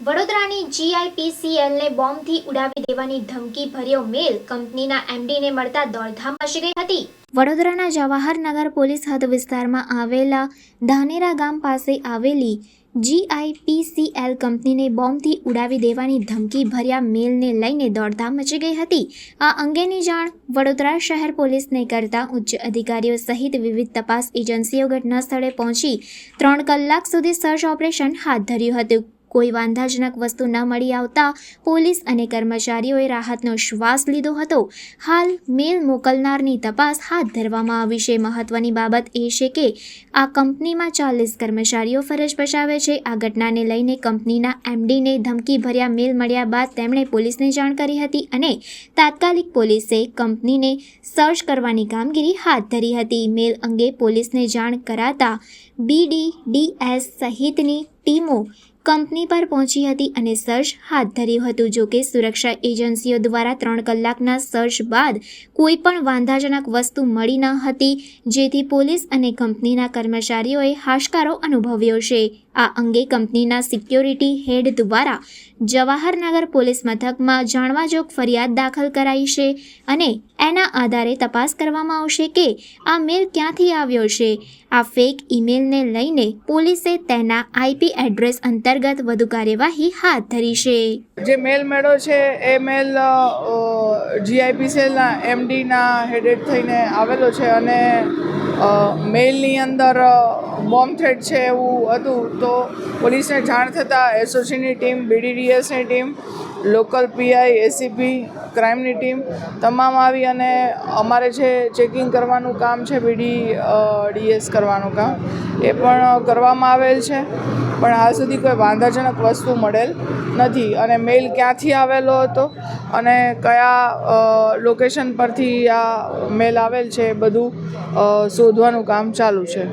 વડોદરાની જીઆઈપીસીએલને બોમ્બથી ઉડાવી દેવાની ધમકી ભર્યો મેલ કંપનીના એમડીને મળતા દોડધામ મચી ગઈ હતી. વડોદરાના જવાહરનગર પોલીસ હદ વિસ્તારમાં આવેલા ધાનેરા ગામ પાસે આવેલી જીઆઈપીસીએલ કંપનીને બોમ્બથી ઉડાવી દેવાની ધમકી ભર્યા મેલને લઈને દોડધામ મચી ગઈ હતી. આ અંગેની જાણ વડોદરા શહેર પોલીસને કરતા ઉચ્ચ અધિકારીઓ સહિત વિવિધ તપાસ એજન્સીઓ ઘટના સ્થળે પહોંચી ત્રણ કલાક સુધી સર્ચ ઓપરેશન હાથ ધર્યું હતું. કોઈ વાંધાજનક વસ્તુ ન મળી આવતા પોલીસ અને કર્મચારીઓએ રાહતનો શ્વાસ લીધો હતો. હાલ મેલ મોકલનારની તપાસ હાથ ધરવામાં આવી છે. મહત્વની બાબત એ છે કે આ કંપનીમાં ચાલીસ કર્મચારીઓ ફરજ બજાવે છે. આ ઘટનાને લઈને કંપનીના એમડીને ધમકી ભર્યા મેલ મળ્યા બાદ તેમણે પોલીસને જાણ કરી હતી અને તાત્કાલિક પોલીસે કંપનીને સર્ચ કરવાની કામગીરી હાથ ધરી હતી. મેલ અંગે પોલીસને જાણ કરાતા બીડીડીએસ સહિતની ટીમો કંપની પર પહોંચી હતી અને સર્ચ હાથ ધર્યું હતું. જો કે સુરક્ષા એજન્સીઓ દ્વારા ત્રણ કલાકના સર્ચ બાદ કોઈ પણ વાંધાજનક વસ્તુ મળી ન હતી, જેથી પોલીસ અને કંપનીના કર્મચારીઓએ હાશકારો અનુભવ્યો છે. આ અંગે કંપનીના સિક્યોરિટી હેડ દ્વારા જવાહરનગર પોલીસ મથકમાં જાણવાજોગ ફરિયાદ દાખલ કરાઈ છે અને એના આધારે તપાસ કરવામાં આવશે કે આ મેલ ક્યાંથી આવ્યો છે. આ ફેક ઈમેલને લઈને પોલીસે તેના આઈપી એડ્રેસ અંતર્ગત વધુ કાર્યવાહી હાથ ધરી છે. જે મેલ મળ્યો છે એ મેલ જીઆઈપીસીએલના એમડીના હેડેડ થઈને આવેલો છે અને મેઇલની અંદર બોમ્બ થ્રેટ છે એવું હતું, તો પોલીસને જાણ થતાં એસઓસીની ટીમ, બીડીડીએસની ટીમ, લોકલ પીઆઈ, એસીપી, ક્રાઇમની ટીમ તમામ આવી અને અમારે જે ચેકિંગ કરવાનું કામ છે બીડી ડીએસ કરવાનું કામ, એ પણ કરવામાં આવેલ છે. પણ હાલ સુધી કોઈ વાંધાજનક વસ્તુ મળેલ નથી અને મેઇલ ક્યાંથી આવેલો હતો અને કયા લોકેશન પરથી આ મેલ આવેલ છે એ બધું શોધવાનું કામ ચાલુ છે.